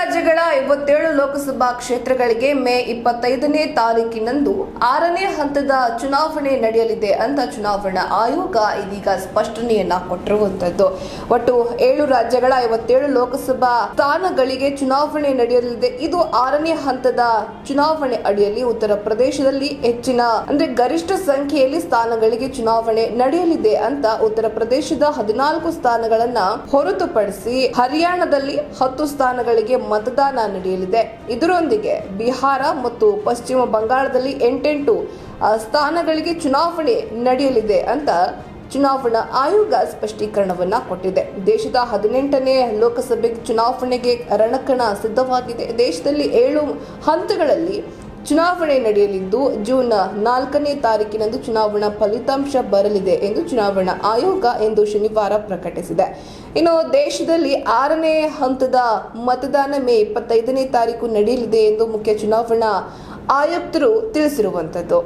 ರಾಜ್ಯಗಳ ಐವತ್ತೇಳು ಲೋಕಸಭಾ ಕ್ಷೇತ್ರಗಳಿಗೆ ಮೇ ಇಪ್ಪತ್ತೈದನೇ ತಾರೀಕಿನಂದು ಆರನೇ ಹಂತದ ಚುನಾವಣೆ ನಡೆಯಲಿದೆ ಅಂತ ಚುನಾವಣಾ ಆಯೋಗ ಇದೀಗ ಸ್ಪಷ್ಟನೆಯನ್ನ ಕೊಟ್ಟಿರುವಂತದ್ದು. ಒಟ್ಟು ಏಳು ರಾಜ್ಯಗಳ ಐವತ್ತೇಳು ಲೋಕಸಭಾ ಸ್ಥಾನಗಳಿಗೆ ಚುನಾವಣೆ ನಡೆಯಲಿದೆ. ಇದು ಆರನೇ ಹಂತದ ಚುನಾವಣೆ ಅಡಿಯಲ್ಲಿ ಉತ್ತರ ಪ್ರದೇಶದಲ್ಲಿ ಹೆಚ್ಚಿನ, ಅಂದ್ರೆ ಗರಿಷ್ಠ ಸಂಖ್ಯೆಯಲ್ಲಿ ಸ್ಥಾನಗಳಿಗೆ ಚುನಾವಣೆ ನಡೆಯಲಿದೆ ಅಂತ ಉತ್ತರ ಪ್ರದೇಶದ ಹದಿನಾಲ್ಕು ಸ್ಥಾನಗಳನ್ನ ಹೊರತುಪಡಿಸಿ ಹರಿಯಾಣದಲ್ಲಿ ಹತ್ತು ಸ್ಥಾನಗಳಿಗೆ ಮತದಾನ ನಡೆಯಲಿದೆ. ಇದರೊಂದಿಗೆ ಬಿಹಾರ ಮತ್ತು ಪಶ್ಚಿಮ ಬಂಗಾಳದಲ್ಲಿ ಎಂಟೆಂಟು ಸ್ಥಾನಗಳಿಗೆ ಚುನಾವಣೆ ನಡೆಯಲಿದೆ ಅಂತ ಚುನಾವಣಾ ಆಯೋಗ ಸ್ಪಷ್ಟೀಕರಣವನ್ನು ಕೊಟ್ಟಿದೆ. ದೇಶದ ಹದಿನೆಂಟನೇ ಲೋಕಸಭೆ ಚುನಾವಣೆಗೆ ರಣಕಣ ಸಿದ್ಧವಾಗಿದೆ. ದೇಶದಲ್ಲಿ ಏಳು ಹಂತಗಳಲ್ಲಿ ಚುನಾವಣೆ ನಡೆಯಲಿದ್ದು ಜೂನ್ ನಾಲ್ಕನೇ ತಾರೀಕಿನಂದು ಚುನಾವಣಾ ಫಲಿತಾಂಶ ಬರಲಿದೆ ಎಂದು ಚುನಾವಣಾ ಆಯೋಗ ಎಂದು ಶನಿವಾರ ಪ್ರಕಟಿಸಿದೆ. ಇನ್ನು ದೇಶದಲ್ಲಿ ಆರನೇ ಹಂತದ ಮತದಾನ ಮೇ ಇಪ್ಪತ್ತೈದನೇ ತಾರೀಕು ನಡೆಯಲಿದೆ ಎಂದು ಮುಖ್ಯ ಚುನಾವಣಾ ಆಯುಕ್ತರು ತಿಳಿಸಿರುವಂತದ್ದು